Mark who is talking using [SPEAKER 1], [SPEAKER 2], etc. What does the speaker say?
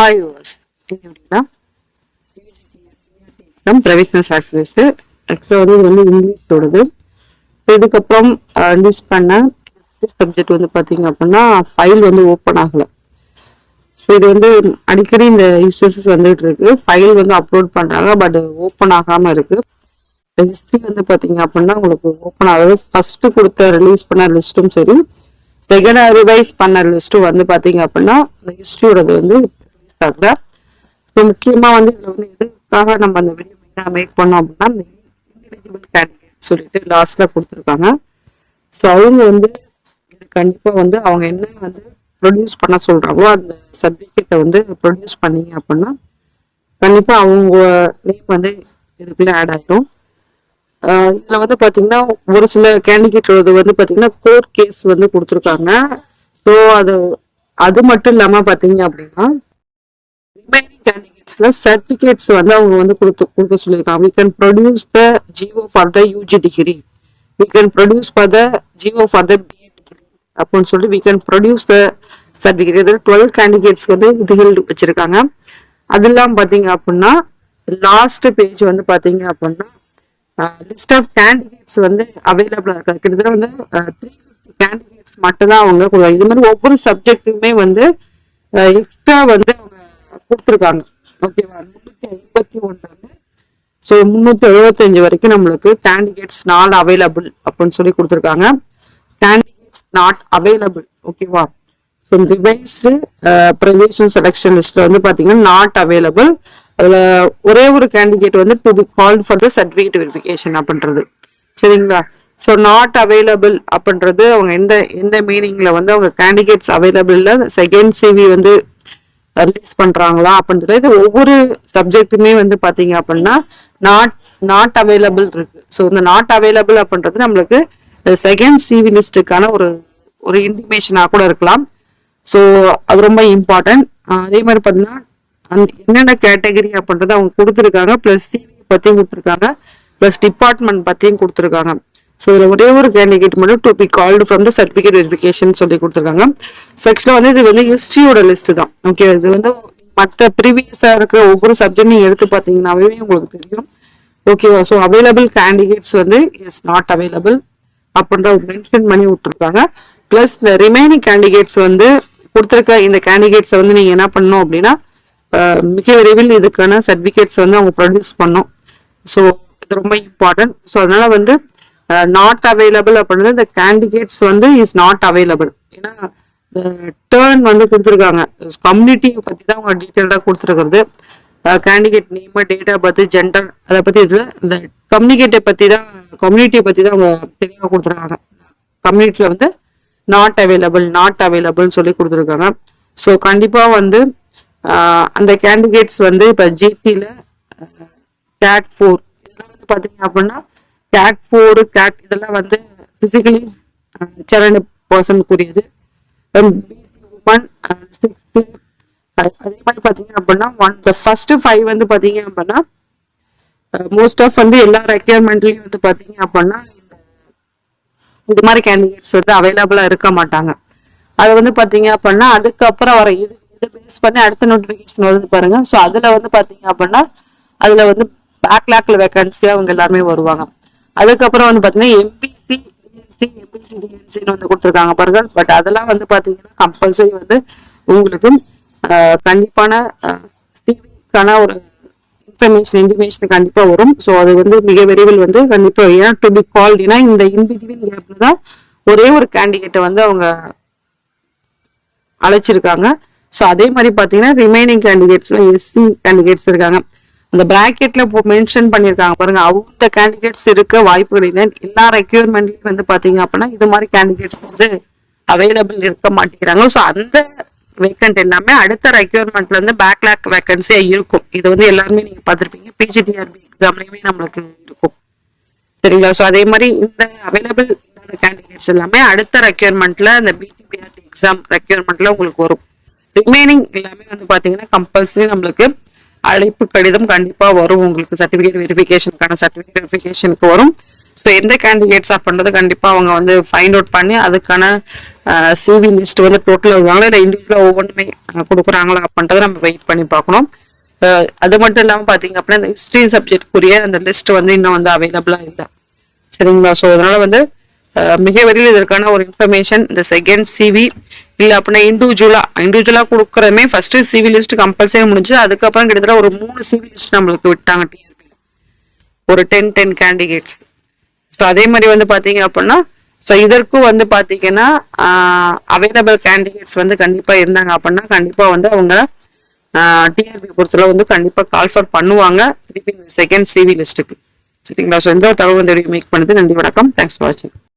[SPEAKER 1] Hi viewers இது எப்படின்னா exam provisional specialist ஆக்சுவலாக வந்து இது வந்து இங்கிலீஷோடது ஸோ இதுக்கப்புறம் ரிலீஸ் பண்ண சப்ஜெக்ட் வந்து பார்த்தீங்க அப்படின்னா ஃபைல் வந்து ஓப்பன் ஆகலை. ஸோ இது வந்து அடிக்கடி இந்த இஷ்யூஸ் வந்துட்டு இருக்கு. ஃபைல் வந்து அப்லோட் பண்ணுறாங்க பட் ஓப்பன் ஆகாமல் இருக்கு. ஹிஸ்ட்ரி வந்து பார்த்தீங்க அப்படின்னா உங்களுக்கு ஓப்பன் ஆகுது. ஃபர்ஸ்ட் கொடுத்த ரிலீஸ் பண்ண லிஸ்ட்டும் சரி. செகண்ட் ரிவைஸ் பண்ண லிஸ்ட்டும் வந்து பார்த்தீங்க அப்படின்னா இந்த ஹிஸ்ட்ரியோடது வந்து இருக்காங்க. ஸோ முக்கியமாக வந்து இதில் வந்து எதுக்காக நம்ம அந்த வீடியோ மெயினாக மேக் பண்ணோம் அப்படின்னா இந்த இன்எலிஜிபிள் கேண்டிடேட் சொல்லிட்டு லாஸ்ட்டில் கொடுத்துருக்காங்க. ஸோ அவங்க வந்து கண்டிப்பாக வந்து அவங்க என்ன வந்து ப்ரொடியூஸ் பண்ண சொல்கிறாங்களோ அந்த சர்டிஃபிகேட்டை வந்து ப்ரொடியூஸ் பண்ணீங்க அப்படின்னா கண்டிப்பாக அவங்க நேம் வந்து இதுக்குள்ளே ஆட் ஆகிடும் இதில் வந்து பார்த்தீங்கன்னா ஒரு சில கேண்டிடேட் வந்து பார்த்தீங்கன்னா கோர்ட் கேஸ் வந்து கொடுத்துருக்காங்க. ஸோ அது அது மட்டும் இல்லாமல் பார்த்தீங்க அப்படின்னா ரிமைனிங் சர்டிஃபிகேட்ஸ் வந்து அவங்க வந்து கொடுத்து கொடுக்க சொல்லியிருக்காங்க. We can produce the GO for the UG degree we can produce for the GO for the BEd degree அப்படின்னு சொல்லிட்டு we can produce the certificate இதில் டுவெல் கேண்டிடேட்ஸ்க்கு வந்து இதுகள் வச்சிருக்காங்க. அதெல்லாம் பார்த்தீங்க அப்படின்னா லாஸ்ட் பேஜ் வந்து பார்த்தீங்க அப்படின்னா லிஸ்ட் ஆஃப் கேண்டிடேட்ஸ் வந்து அவைலபிளாக இருக்காது கிட்டத்தட்ட வந்து த்ரீ ஃபிஃப்டி கேண்டிடேட்ஸ் மட்டும்தான் அவங்க கொடுக்குறாங்க. இது மாதிரி ஒவ்வொரு சப்ஜெக்ட்டுமே வந்து எக்ஸ்ட்ரா வந்து அவங்க கொடுத்துருக்காங்க. ஓகேவா? முன்னூத்தி ஐம்பத்தி ஒன்றுல ஸோ முந்நூற்றி எழுபத்தஞ்சு வரைக்கும் நம்மளுக்கு கேண்டிடேட்ஸ் நாட் அவைலபிள் அப்படின்னு சொல்லி கொடுத்துருக்காங்க. கேண்டிடேட்ஸ் நாட் அவைலபிள் ஓகேவா? ஸோ ரிவைஸ்டு ப்ரொவிஷன் செலெக்ஷன் லிஸ்ட்ல வந்து பார்த்தீங்கன்னா நாட் அவைலபிள் அதில் ஒரே ஒரு கேண்டிடேட் வந்து to be called for the certificate verification அப்படின்றது. சரிங்களா? ஸோ நாட் அவைலபிள் அப்படின்றது அவங்க எந்த எந்த மீனிங்ல வந்து அவங்க கேண்டிடேட்ஸ் அவைலபிள்ல செகண்ட் சிவி வந்து ரிலீஸ் பண்றாங்களா அப்படின்னு சொல்லி ஒவ்வொரு சப்ஜெக்ட்டுமே வந்து பாத்தீங்க அப்படின்னா நாட் நாட் அவைலபிள் இருக்கு. ஸோ இந்த நாட் அவைலபிள் அப்படின்றது நம்மளுக்கு செகண்ட் சிவி லிஸ்ட்டுக்கான ஒரு ஒரு இன்டிமேஷனாக கூட இருக்கலாம். ஸோ அது ரொம்ப இம்பார்ட்டன்ட் அதே மாதிரி பார்த்தீங்கன்னா அந் என்னென்ன கேட்டகரி அப்படின்றத அவங்க கொடுத்துருக்காங்க ப்ளஸ் சிவி பற்றியும் கொடுத்துருக்காங்க ப்ளஸ் டிபார்ட்மெண்ட் பற்றியும் கொடுத்துருக்காங்க. ஸோ இதில் ஒரே ஒரு கேண்டிடேட் மட்டும் to be called from the certificate verification சொல்லி கொடுத்துருக்காங்க. செக்ஷனில் வந்து இது வந்து ஹிஸ்ட்ரியோட லிஸ்ட் தான். ஓகே இது வந்து மற்ற ப்ரீவியஸாக இருக்கிற ஒவ்வொரு சப்ஜெக்ட் நீங்கள் எடுத்து பார்த்தீங்கன்னாவே உங்களுக்கு தெரியும். ஓகேவா ஸோ அவைலபிள் கேண்டிடேட்ஸ் வந்து இஸ் நாட் அவைலபிள் அப்படின்ற மென்ஷன் பண்ணி விட்டுருக்காங்க. ப்ளஸ் இந்த ரிமைனிங் கேண்டிடேட்ஸ் வந்து கொடுத்துருக்க இந்த கேண்டிடேட்ஸை வந்து நீங்கள் என்ன பண்ணணும் அப்படின்னா மிக விரைவில் இதுக்கான சர்டிஃபிகேட்ஸ் வந்து அவங்க ப்ரொடியூஸ் பண்ணும் ஸோ இது ரொம்ப இம்பார்ட்டன்ட் ஸோ அதனால் வந்து Uh, நாட் அவைலபிள் அப்படின்னா இந்த கேண்டிடேட்ஸ் வந்து இஸ் நாட் அவைலபிள் ஏன்னா டேர்ன் வந்து கொடுத்துருக்காங்க. கம்யூனிட்டியை பற்றி தான் அவங்க டீட்டெயில்டாக கொடுத்துருக்கிறது. Candidate name date of birth gender அதை பற்றி இதில் இந்த கம்யூனிகேட்டை பற்றி தான் கம்யூனிட்டியை பற்றி தான் அவங்க தெளிவாக கொடுத்துருக்காங்க. கம்யூனிட்டியில் வந்து நாட் அவைலபிள் நாட் அவைலபிள்னு சொல்லி கொடுத்துருக்காங்க. ஸோ கண்டிப்பாக வந்து uh, அந்த கேண்டிடேட்ஸ் வந்து இப்போ ஜிடியில் கேட் ஃபோர் இதெல்லாம் வந்து பார்த்தீங்க அப்படின்னா கேட் ஃபோர் கேட் இதெல்லாம் வந்து ஃபிசிக்கலி சேலண்ட் பர்சனுக்குரியது உமன் சிக்ஸ்த்து அதே மாதிரி பார்த்தீங்க அப்படின்னா ஒன் த ஃபர்ஸ்ட் ஃபைவ் வந்து பார்த்தீங்க அப்படின்னா மோஸ்ட் ஆஃப் வந்து எல்லா ரெக்யர்மெண்ட்லையும் வந்து பார்த்தீங்க அப்படின்னா இந்த இது மாதிரி கேண்டிடேட்ஸ் வந்து அவைலபிளாக இருக்க மாட்டாங்க. அது வந்து பார்த்தீங்க அப்படின்னா அதுக்கப்புறம் வர இது இதை பேஸ் பண்ணி அடுத்த நோட்டிஃபிகேஷன் வருது பாருங்க. ஸோ அதில் வந்து பார்த்தீங்க அப்படின்னா அதில் வந்து பேக்லாக்ல வேகன்சி அவங்க எல்லாருமே வருவாங்க. அதுக்கப்புறம் வந்து பார்த்தீங்கன்னா எம்பிசி எம்பிசி டிஎன்சின்னு வந்து கொடுத்துருக்காங்க பாருங்கள் பட் அதெல்லாம் வந்து பார்த்தீங்கன்னா கம்பல்சரி வந்து உங்களுக்கு கண்டிப்பான சிவிக்கான ஒரு இன்ஃபர்மேஷன் இன்டிமேஷன் கண்டிப்பாக வரும். ஸோ அது வந்து மிக விரைவில் வந்து கண்டிப்பாக ஏன் டு பி கால்ட் ஏன்னா இந்த இன்பிட்வீன் கேப்பில் தான் ஒரே ஒரு கேண்டிடேட்டை வந்து அவங்க அழைச்சிருக்காங்க. ஸோ அதே மாதிரி பார்த்தீங்கன்னா ரிமைனிங் கேண்டிடேட்ஸ்லாம் எஸ்சி கேண்டிடேட்ஸ் இருக்காங்க. அந்த பிராக்கெட்ல மென்ஷன் பண்ணியிருக்காங்க பாருங்க. அவங்க கேண்டிடேட்ஸ் இருக்க வாய்ப்புகள் இல்லை எல்லா ரெக்யூர்மெண்ட்லயும் வந்து பாத்தீங்க அப்படின்னா இது மாதிரி கேண்டிடேட்ஸ் வந்து அவைலபிள் இருக்க மாட்டேங்கிறாங்க. ஸோ அந்த வேக்கண்ட் எல்லாமே அடுத்த ரெக்யூர்மெண்ட்ல இருந்து பேக்லாக் வேக்கன்சியா இருக்கும். இது வந்து எல்லாருமே நீங்க பார்த்துருப்பீங்க. பிஜிடிஆர்பி எக்ஸாம்லயுமே நம்மளுக்கு இருக்கும். சரிங்களா? ஸோ அதே மாதிரி இந்த அவைலபிள் கேண்டிடேட்ஸ் எல்லாமே அடுத்த ரெக்யூர்மெண்ட்ல இந்த பிடிபிஆர்டி எக்ஸாம் ரெக்யூர்மெண்ட்ல உங்களுக்கு வரும். ரிமைனிங் எல்லாமே வந்து பாத்தீங்கன்னா கம்பல்சரி நம்மளுக்கு அழைப்பு கடிதம் கண்டிப்பாக வரும். உங்களுக்கு சர்டிஃபிகேட் வெரிஃபிகேஷனுக்கான சர்டிஃபிகேட் வெரிஃபிகேஷனுக்கு வரும். ஸோ எந்த கேண்டிடேட்ஸ் பண்ணுறது கண்டிப்பாக அவங்க வந்து ஃபைண்ட் அவுட் பண்ணி அதுக்கான சிவி லிஸ்ட் வந்து டோட்டலாக வருவாங்களா இல்லை இண்டிவிஜுவலாக ஒவ்வொன்றுமே கொடுக்குறாங்களா அப்படின்றத நம்ம வெயிட் பண்ணி பார்க்கணும். அது மட்டும் இல்லாமல் பார்த்தீங்க அப்படின்னா இந்த ஹிஸ்ட்ரி சப்ஜெக்ட்க்குரிய அந்த லிஸ்ட் வந்து இன்னும் வந்து அவைலபிளாக இல்லை. சரிங்களா? ஸோ அதனால் வந்து மிக விரைவில் இதற்கான ஒரு இன்ஃபர்மேஷன் இந்த செகண்ட் சிவி இல்லை அப்படின்னா இண்டிவிஜுவலாக இண்டிவிஜுவலாக கொடுக்குறமே ஃபஸ்ட்டு சிவி லிஸ்ட் கம்பல்சரி முடிஞ்சு அதுக்கப்புறம் கிட்டத்தட்ட ஒரு மூணு சிவி லிஸ்ட் நம்மளுக்கு விட்டாங்க டிஆர்பி ஒரு டென் டென் கேண்டிடேட்ஸ் ஸோ அதே மாதிரி வந்து பார்த்தீங்க அப்படின்னா ஸோ இதற்கும் வந்து பார்த்தீங்கன்னா அவைலபிள் கேண்டிடேட்ஸ் வந்து கண்டிப்பாக இருந்தாங்க அப்படின்னா கண்டிப்பாக வந்து அவங்க டிஆர்பி பொறுத்தளவு வந்து கண்டிப்பாக கால்ஃபர் பண்ணுவாங்க திருப்பி இந்த செகண்ட் சிவி லிஸ்ட்டுக்கு சரிங்களா? ஸோ இந்த தகவல் வந்து மேக் பண்ணுது. நன்றி வணக்கம். தேங்க்ஸ் ஃபார் வாட்சிங்